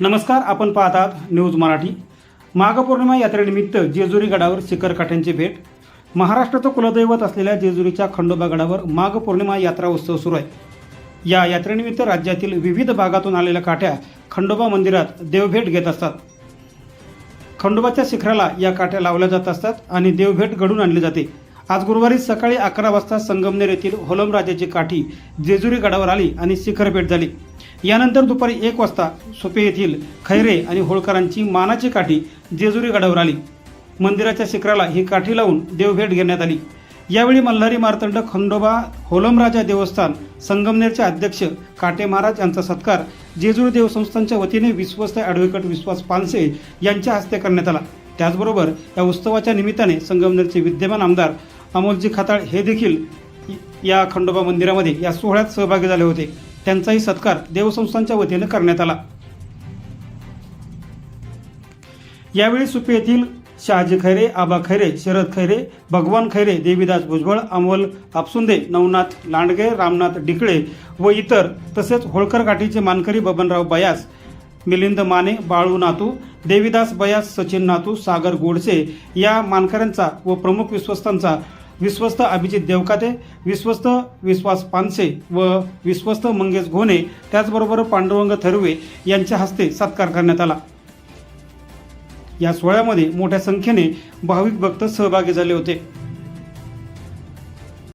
नमस्कार आपण पाहतात न्यूज मराठी. माघपौर्णिमा यात्रेनिमित्त जेजुरी गडावर शिखर काठ्यांची भेट. महाराष्ट्राचं कुलदैवत असलेल्या जेजुरीच्या खंडोबा गडावर माघ पौर्णिमा यात्रा उत्सव सुरू आहे. या यात्रेनिमित्त राज्यातील विविध भागातून आलेल्या काठ्या खंडोबा मंदिरात देवभेट घेत असतात. खंडोबाच्या शिखराला या काठ्या लावल्या जात असतात आणि देवभेट घडून आणली जाते. आज गुरुवारी सकाळी अकरा वाजता संगमनेर येथील होलमराजाची काठी जेजुरी गडावर आली आणि शिखर भेट झाली. यानंतर दुपारी एक वाजता सोपे येथील खैरे आणि होळकरांची मानाची काठी जेजुरी गडावर आली. मंदिराच्या शिखराला ही काठी लावून देवभेट घेण्यात आली. यावेळी मल्हारी मार्तंड खंडोबा होलमराजा देवस्थान संगमनेरचे अध्यक्ष काटे महाराज यांचा सत्कार जेजुरी देवसंस्थांच्या वतीने विश्वस्त ॲडव्होकेट विश्वास पानसे यांच्या हस्ते करण्यात आला. त्याचबरोबर या उत्सवाच्या निमित्ताने संगमनेरचे विद्यमान आमदार अमोलजी खताळ हे देखील या खंडोबा मंदिरामध्ये या सोहळ्यात सहभागी झाले होते. त्यांचाही सत्कार देवसंस्थांच्या वतीने करण्यात आला. यावेळी सुपे येथील शहाजी खैरे आबा खैरे शरद खैरे भगवान खैरे देवीदास भुजबळ अमोल आपसुंदे नवनाथ लांडगे रामनाथ डिकळे व इतर तसेच होळकर काठीचे मानकरी बबनराव बयास मिलिंद माने बाळू नातू देवीदास बयास सचिन नातू सागर गोडसे या मानकऱ्यांचा व प्रमुख विश्वस्तांचा विश्वस्त अभिजित देवकाते विश्वस्त विश्वास पानसे व विश्वस्त मंगेश घोणे त्याचबरोबर पांडुरंग थरवे यांच्या हस्ते सत्कार करण्यात आला. या सोहळ्यामध्ये मोठ्या संख्येने भाविक भक्त सहभागी झाले होते.